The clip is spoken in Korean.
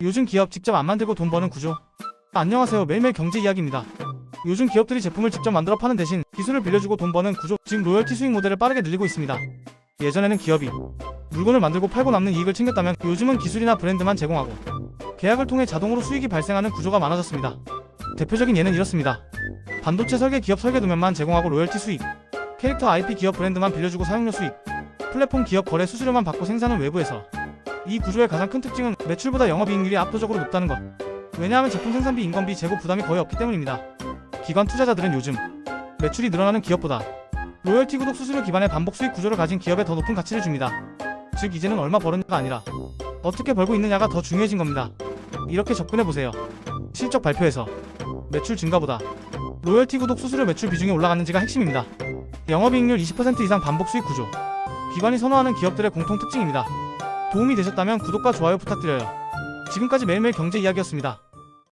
요즘 기업 직접 안 만들고 돈 버는 구조. 안녕하세요. 매일매일 경제 이야기입니다. 요즘 기업들이 제품을 직접 만들어 파는 대신 기술을 빌려주고 돈 버는 구조, 즉 로열티 수익 모델을 빠르게 늘리고 있습니다. 예전에는 기업이 물건을 만들고 팔고 남는 이익을 챙겼다면 요즘은 기술이나 브랜드만 제공하고 계약을 통해 자동으로 수익이 발생하는 구조가 많아졌습니다. 대표적인 예는 이렇습니다. 반도체 설계 기업 설계 도면만 제공하고 로열티 수익, 캐릭터 IP 기업 브랜드만 빌려주고 사용료 수익, 플랫폼 기업 거래 수수료만 받고 생산은 외부에서 이 구조의 가장 큰 특징은 매출보다 영업이익률이 압도적으로 높다는 것. 왜냐하면 제품 생산비, 인건비, 재고 부담이 거의 없기 때문입니다. 기관 투자자들은 요즘 매출이 늘어나는 기업보다 로열티 구독 수수료 기반의 반복 수익 구조를 가진 기업에 더 높은 가치를 줍니다. 즉 이제는 얼마 벌었냐가 아니라 어떻게 벌고 있느냐가 더 중요해진 겁니다. 이렇게 접근해 보세요. 실적 발표에서 매출 증가보다 로열티 구독 수수료 매출 비중이 올라갔는지가 핵심입니다. 영업이익률 20% 이상 반복 수익 구조. 기관이 선호하는 기업들의 공통 특징입니다. 도움이 되셨다면 구독과 좋아요 부탁드려요. 지금까지 매일매일 경제 이야기였습니다.